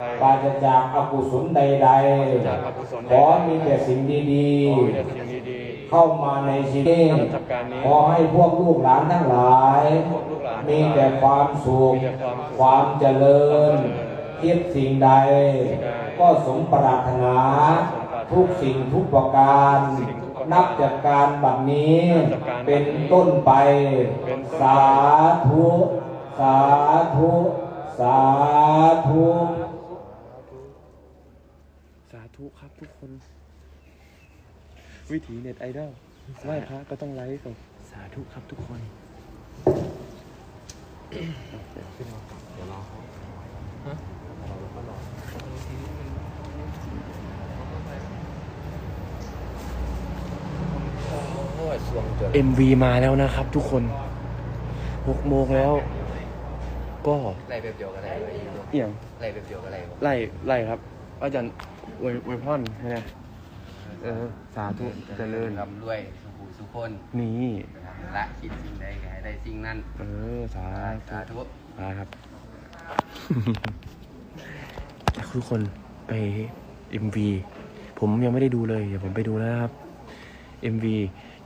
ปราศจากอกุศลใดจากอกุศลๆใดขอมีแต่สิ่งดีขอมีแต่สิ่งดีๆ เข้ามาในชีวิตๆจับการนี้ขอให้พวกลูกหลานทั้งหลายพวกลูกหลานมีแต่ความสุขมีแต่ความสุข ความเจริญความเจริญคิดสิ่งใดสิ่งใด ก็สมปรารถนาสมปรารถนาทุกสิ่งทุกประการสิ่งทุกประการ นับจากการบัดนี้นับจากการบัดนี้เป็นต้นไปเป็นต้นไป สาธุ สาธุ สาธุ สาธุครับทุกคน วิถีเน็ตไอดอลไหว้พระก็ต้องไลฟ์ก่อนสาธุครับทุกคน MV มาแล้วนะครับ ทุกคนหกโมงแล้ว ก็ไล่แบบเดียวกันเลยเอี่ยงไล่แบบเดียวกันเลยไล่ไล่ครับอาจารย์ อวยอวยพรใช่ไหมเออ สาธุเจริญรำรวยสุขุสุขคนนี่ ละคิดสิ่งใดก็ให้ได้สิ่งนั้นเออ สาสาธุมาครับ ทุกคนไป MV ผมยังไม่ได้ดูเลย เดี๋ยวผมไปดูแล้วนะครับ MV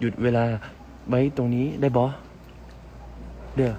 หยุดเวลาไว้ตรงนี้ได้บอเด้อ